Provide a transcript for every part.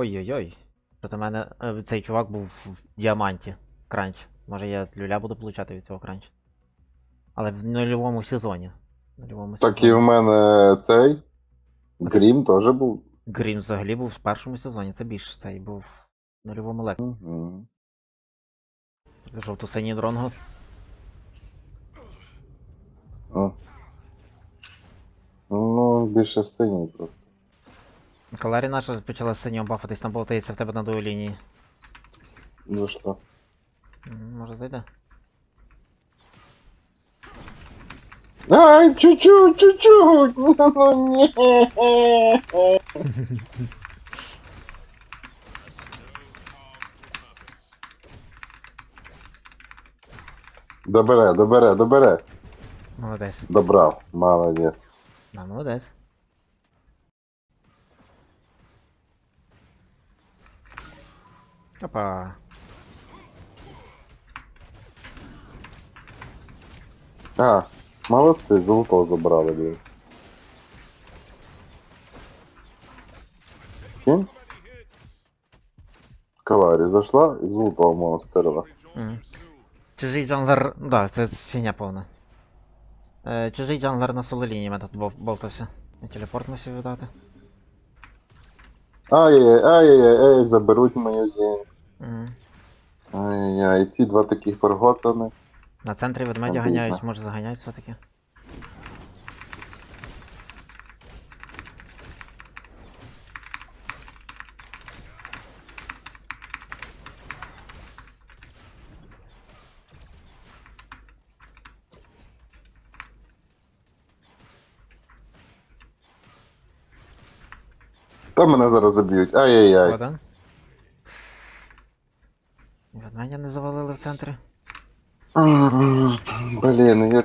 Ой-ой-ой. Проти мене е, цей чувак був в діаманті. Кранч. Може я люля буду получати від цього кранч. Але в нульовому сезоні. В нульовому Так і в мене цей. Грім теж був. Грім взагалі був в першому сезоні, це більше цей був в нульовому лекі. Мгм. Жовто-синій дронго. О. Ну, більше синій просто. Каларі наша почала синього бафатись, там болтається в тебе на дуї лінії. За що? Може зайде? Ай, чуть-чуть, чуть-чуть! Ну ні. Добере, добере, добере. Молодець. Добрав, молодець. Да, молодець. Опа. А, молодці, золото забрали, блін. Ким? Каларі зайшла і золото мого стерла. М. Чужий джанглер. Да, це фігня повна. Е, чужий джанглер на соло лінії мене тут болтався. Я телепорт мусив віддати. Ай-яй-яй, ай-яй-яй, заберуть мою зінь. М. Ай-яй, ці два таких прогоцани. На центрі ведмедя Обідно. ганяють, може заганяють все-таки. Та мене зараз заб'ють. Ай-яй-яй. Один. Ведмедя не завалили в центрі. Блін, я...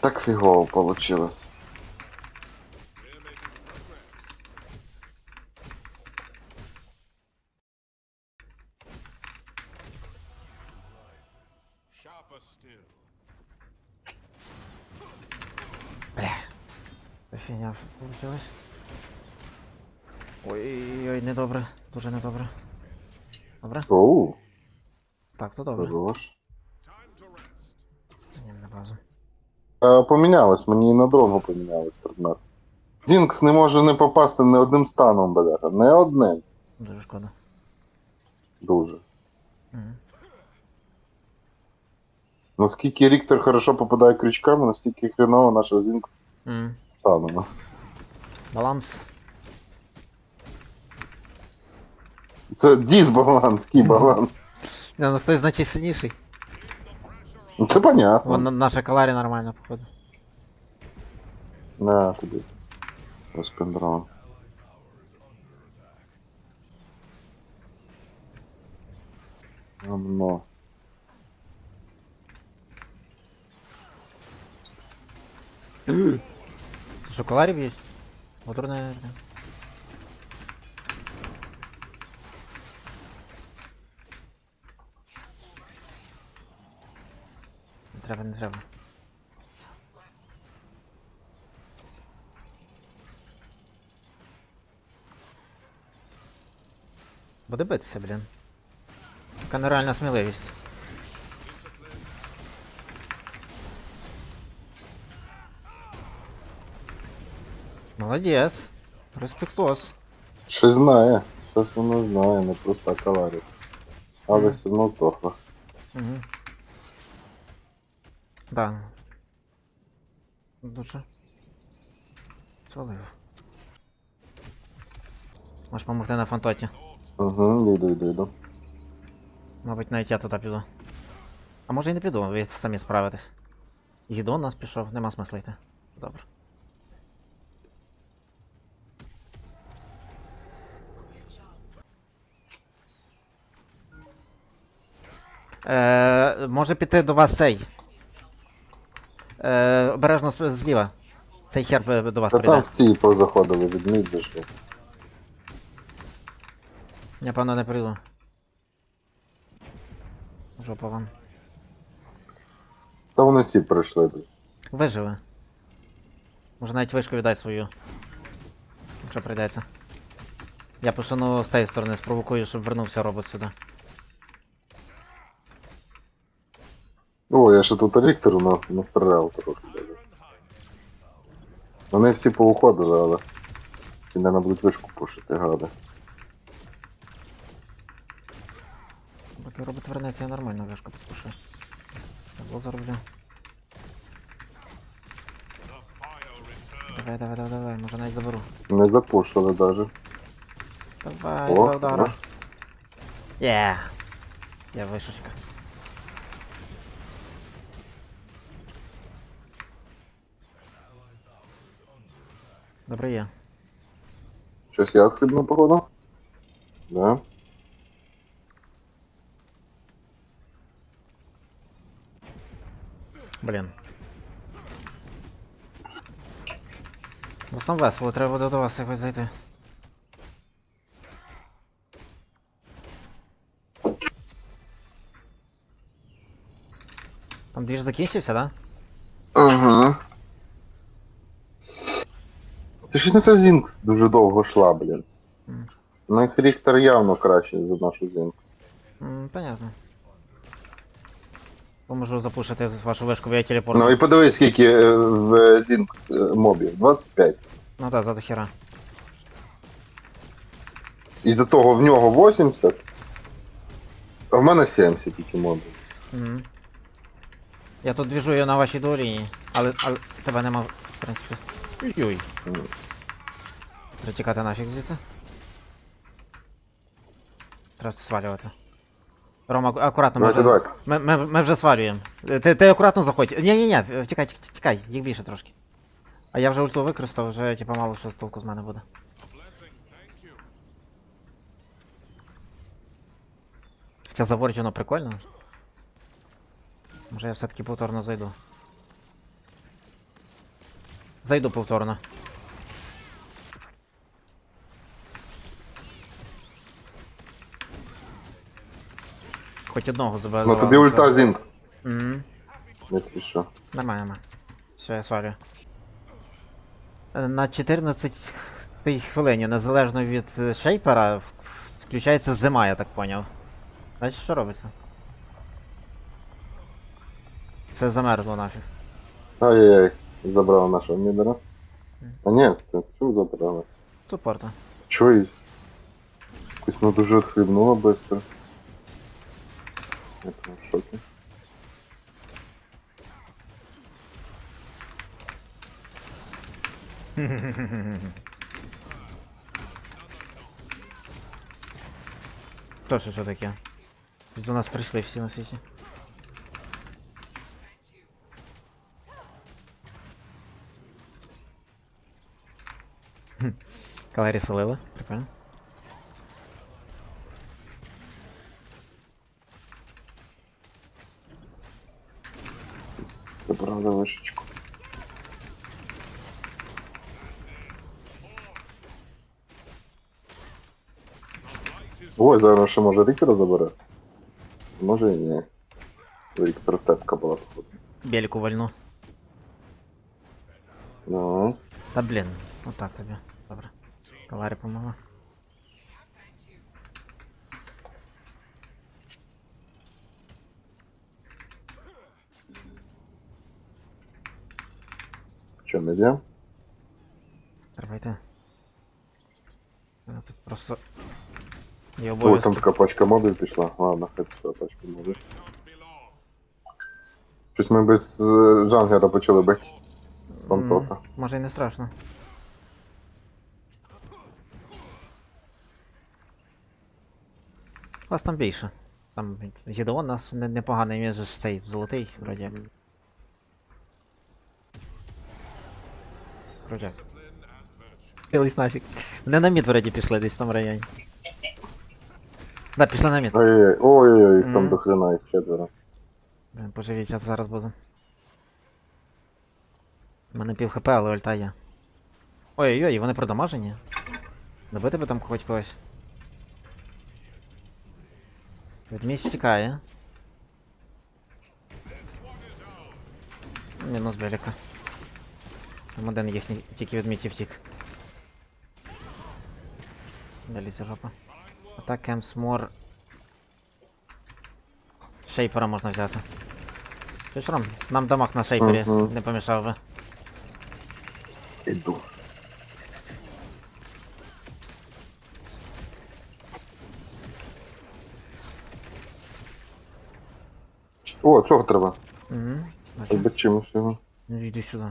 Так фігово получилось. Це фігня получилась. Ой-ой-ой, недобре, дуже недобре. Добре? Оу, Так, то добре. хорош. Е, помінялось, мені і на дрону помінялось предмет. Зінкс не може не попасти не одним станом, бляха. Не одним. Дуже шкода. Дуже. Мгм. Наскільки Ріктор хорошо попадає крючками, настільки хреново наша Зінкс Мгм. станом. Баланс. Це дисбаланс, який баланс. Не, ну хтось значить сильніший. Ну це понятно. Вон на- наша каларі нормально, походу. На тобі. Розпендрон. Гамно. Ти Що, каларі б'ють? Моторне. треба, не треба. Буде битися, блін. Така нереальна сміливість. Молодець. Респектос. Щось знає. Щось воно знає, не просто акаларі. Але все одно тохло. Угу. Да. Дуже. Свалив. Можеш помогти на фантоті. Угу, йду, йду, йду. Мабуть, навіть я туди піду. А може і не піду, ви самі справитесь. Їду у нас пішов, нема смисла йти. Добре. Е, може піти до вас цей. Е, обережно з- зліва. Цей хер до вас Та там всі позаходили, відміть зайшли. Я певно не прийду. Жопа вам. Та вони всі прийшли. Виживе. Може навіть вишку віддай свою. якщо прийдеться. Я пошану з цієї сторони, спровокую, щоб вернувся робот сюди. О, я ще тут Ріктору на, настріляв трохи. Вони всі поуходили, але. Ці, мабуть, будуть вишку пушити, гади. Поки робот вернеться, я нормально вишку підпишу. Я зароблю. Давай, давай, давай, давай, може навіть заберу. Не запушили даже. Давай, О, два удара. Є. Я вишечка. Добре є. Щось я відхибну, походу? Да. Блін. Вас там весело, треба буде до вас якось зайти. Там двіж закінчився, да? Ага. Ти ж не це Зінкс дуже довго йшла, блін. Мгм. Ну, їх Ріктор явно краще за нашу Зінкс. М, понятно. Поможу запушити вашу вишку, бо я телепорт. Ну і подивись, скільки е, в Зінкс е, мобів. 25. Ну так, за до хера. І за того в нього 80. А в мене 70 тільки мобів. Мгм. Я тут двіжую на вашій долі, але, але тебе нема, в принципі. Ой-ой. Мгм. Треба тікати нафіг звідси. Треба свалювати. Рома, аку- акуратно, ми Давайте, вже, давайте. ми, ми, ми вже свалюємо. Е, Ти, ти акуратно заходь. Ні-ні-ні, тікай, тікай, тікай, їх більше трошки. А я вже ульту використав, вже типа мало що толку з мене буде. Хоча заворджено прикольно. Може я все-таки повторно зайду. Зайду повторно. Хоч одного забрали. Ну тобі ульта Зінкс, Угу. якщо що. Нормально, нормально. Все, я свалю. Е, На 14 хвилині, незалежно від е, шейпера, включається зима, я так поняв. Бачиш, що робиться? Все замерзло нафіг. Ай-яй-яй, забрав нашого мідера. А ні, це цю забрали. Супорта. Чо і? Якось ну дуже відхлібнуло швидко. Я прям в шокі. То що, що таке? До нас прийшли всі на світі. Хм, Калері солили, прикольно. Забрали вишечку. Ой, зараз ще може Рікера забере. Може і ні. Ріктор тепка була походу. Бельку вальну. Ну. Та блін, отак тобі. Добре. Каларі помогла. Що, не йде? Треба. Я тут просто. Є Ой, там така пачка мобів пішла. Ладно, хай пішла пачка мобів. Щось ми без е, Джангера почали бити. Там М. Може і не страшно. Вас там більше. Там Гідеон нас не- непоганий, він же цей золотий, вроді. Вроді. Білись нафіг. Не на мід вроді пішли десь в тому районі. Да, пішли на мід. Ой-ой-ой, ой-ой-ой, їх там Мгм. до хрена, їх четверо. Блін, Поживіть, я зараз буду. У мене пів хп, але ульта є. Ой-ой-ой, вони продамажені. Добити би там хоч когось. Ведмідь втікає. Мінус беліка. Там один їхній тільки відмідь і втік. Далі жопа. Атак Емсмор. Шейпера можна взяти. Ти ж Ром, нам дамаг на шейпері Мгм. не помішав би. Іду. О, цього треба. Угу. Бачимо його. Ну йди сюди.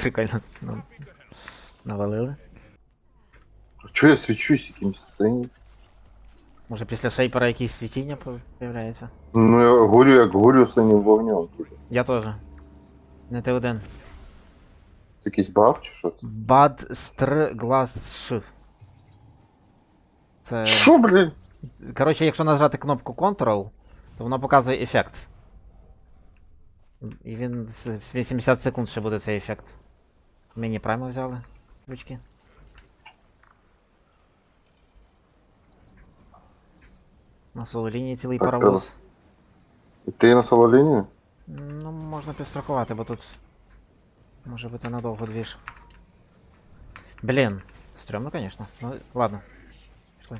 Прикольно. Навалили. Чого я свічусь якимсь синім? Може після шейпера якісь світіння появляється? Ну я горю, як горю синім вогнем. Я теж. Не ти один. Це якийсь баф чи що це? Бад стр глас ш. Це. Що, блін? Коротше, якщо нажати кнопку Ctrl, то воно показує ефект. І він з з 80 секунд ще буде цей ефект. Міні прайми взяли. Ручки. На соло лінії цілий Так, паровоз. І ти на соло лінію? Ну, можна підстрахувати, бо тут. Може бути надовго двіж. Блін. Стрьомно, конечно. Ну, ладно. Пішли.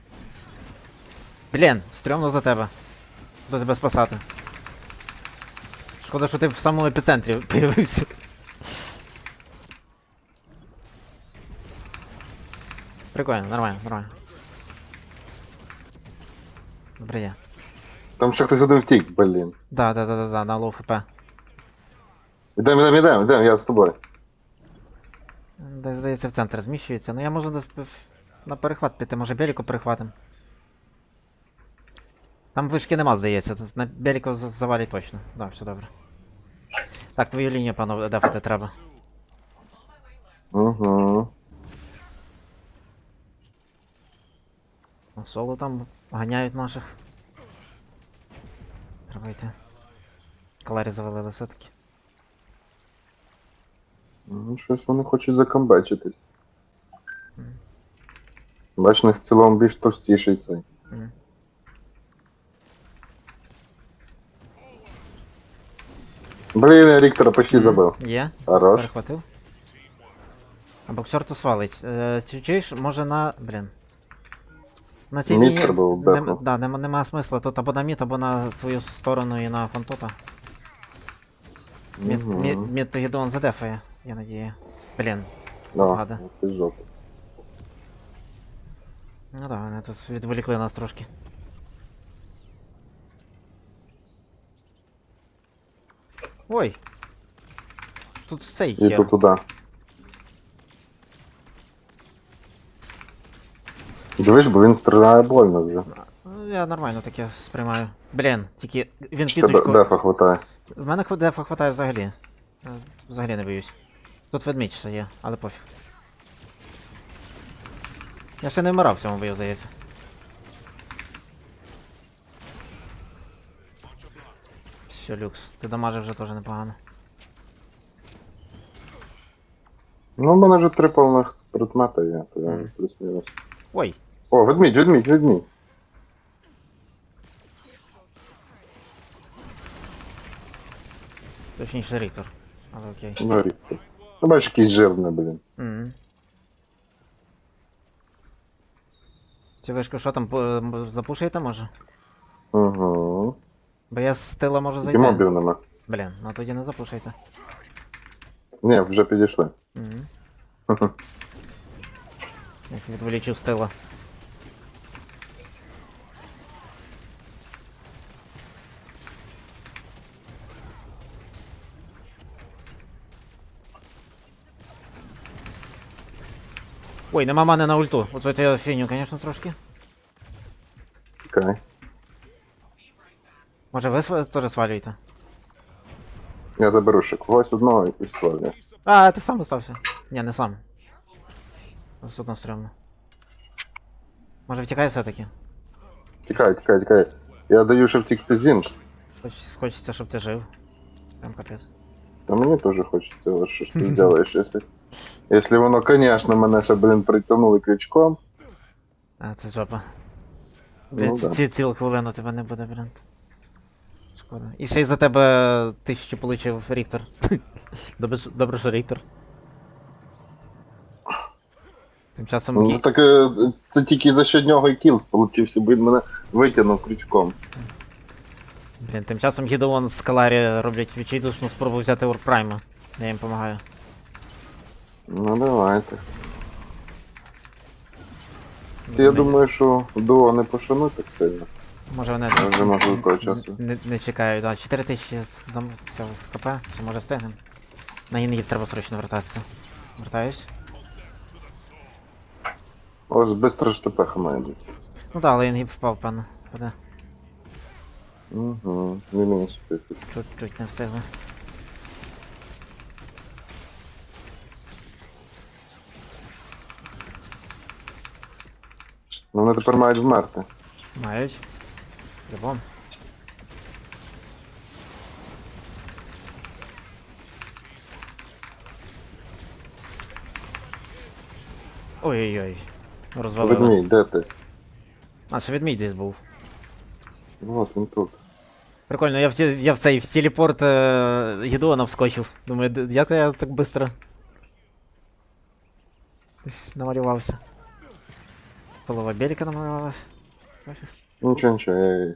Блін, стрьомно за тебе. Буду тебе спасати. Шкода, що ти в самому епіцентрі появився. Прикольно, нормально, нормально. Добре є. Там ще хтось один втік, блін. Да, да, да, да, да, на лоу хп. Ідем, ідем, ідем, ідем, я з тобою. Десь, здається, в центр зміщується. Ну я можу на, в- на перехват піти, може Беліку перехватим. Там вишки нема, здається. тут На Беліку з- завалять точно. Да, все добре. Так, твою лінію, панове, дефати треба. Угу. Соло там ганяють наших. Треба йти. Каларі завалили все-таки. Ну, щось вони хочуть закомбечитись. Мгм. Бач, них в цілому більш товстіший цей. Мгм. Блін, я Ріктора почти забив. Є? Хорош. Перехватив. А боксер то свалить. Е, чи чуєш, може на. Блін. На цій Мід лінії. нем- бекнути. да, нема, нема смисла тут або на мід, або на твою сторону і на фантота. Мід, Мгм. мід, мід то Гедеон задефає, я надію. Блін. Ти жопа. Ну да, вони тут відволікли нас трошки. Ой! Тут цей хер. тут туди. Дивись, бо він стріляє больно вже. Ну, Я нормально таке сприймаю. Блін, тільки він Чи тебе дефа хватає? В мене хв- дефа хватає взагалі. Я Взагалі не боюсь. Тут ведмідь ще є, але пофіг. Я ще не вмирав в цьому бою, здається. Все, люкс. Ти дамажив вже теж непогано. Ну, в мене вже три повних предмета є, то я Мгм. плюс-мінус. Ой! О, ведмідь, ведмідь, ведмідь. Точніше Ріктор. Але окей. Ну, Ріктор. Ну, бачиш, якийсь жирний, блін. Угу. Ці вишку що там по- м, запушуєте може? Угу. Бо я з тила можу Тільки зайти. мобів нема. Блін, ну тоді не запушуйте. Ні, вже підійшли. Угу. Як відволічу з тила. Ой, нема мани на ульту. От это я фіню, конечно, трошки. Окей. Може ви теж свалюєте? Я заберу ще когось одного і пішло. А, ти сам остався. Ні, не сам. Одно стрьомно. Може втікай все-таки? Тікай, тікай, тікай. Я даю ще втікти зінк. Хоч, хочеться, щоб ти жив. Прям капець. А мені теж хочеться, от що ж ти зробиш, якщо... Якщо воно, конечно, мене ще, блін, притягнули крючком. А, це жопа. Ну Блін, да. ці цілу хвилину тебе не буде, блін. Шкода. І ще й за тебе тисячу получив Ріктор. Добре, що- добре, що Ріктор. Тим часом Ну, так е, це тільки за що нього і кіл получився, бо він мене витягнув крючком. Блін, тим часом Гідеон з Каларі роблять відчайдушну спробу взяти Урпрайма. Я їм допомагаю. Ну давайте. Це я думаю, що дуо не пошануть так сильно. Може вони вже можу до того часу. не, не чекають, да. 4 тисячі дам цього з КП, чи може встигнем. На Інгіб треба срочно вертатися. Вертаюсь. Ось бистро ж ТПХ має бути. Ну да, але Інгіб впав, певно. Буде. Угу. Не мені спиться. Чуть-чуть не встигли. Ну вони тепер мають вмерти. Мають. Любом. Ой-ой-ой. Розвалили. Ведмій, де ти? А, ще відмій десь був. Вот він тут. Прикольно, я в, ті- я в цей в телепорт е, Гедеона вскочив. Думаю, д- як я так быстро. Десь намалювався. Голова Беліка намалювалась. Пофіг. Нічого, нічого, я...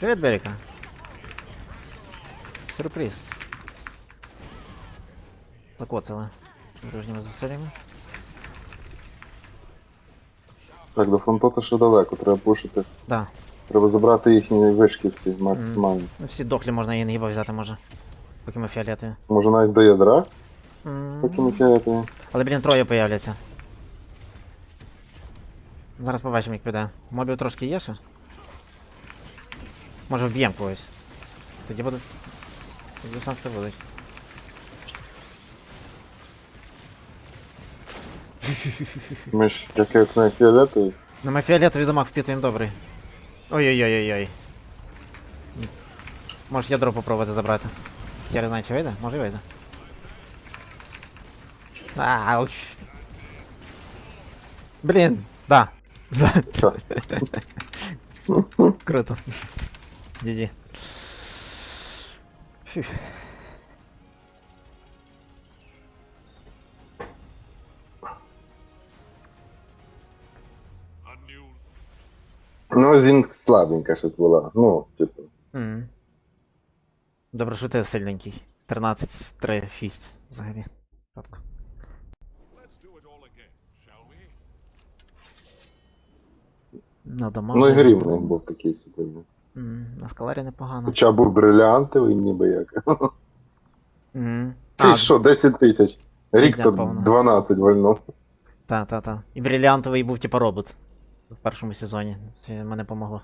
Привіт, Беліка. Сюрприз. Закоцали. Дружніми зусиллями. Так, до фронтота ще далеко, треба пушити. Да. Треба забрати їхні вишки всі максимальні. Ну, всі дохлі можна і не взяти може. Поки ми фіолетові. Може навіть до ядра, М, поки ми фіолетові. Але, блін, троє появляться. Зараз побачимо, як піде. Мобів трошки є ще? Може вб'ємо когось. Тоді буде. Тоді шанси будуть. Ми ж як як на фіолетові. Ну ми фіолетовий дамаг впитуємо добрий. Ой-ой-ой-ой-ой. Можеш ядро попробувати забрати. Хер знає, чи вийде? Може і вийде. Ауч. Блін, да. Да. Все. Круто. GG. Фух. Ну, Зінг слабенька щось була. Ну, типу. Мгм. Добре, що ти сильненький. 13, 3, 6 взагалі. We? На домах. Ну і грім був такий собі. На скаларі непогано. Хоча був брилянтовий, ніби як. Мгм. Ти А, що, 10 тисяч. Ріктор повна. 12 вольнув. Та, та, та. І бриліантовий був типа робот в першому сезоні. Це мене помогло.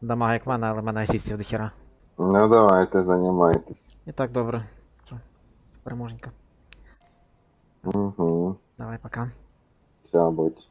Дамага як мене, але мене асістів до хіра. Ну давайте, займайтесь. І так добре. Що? Переможенька. Угу. Давай, пока. Вся будь.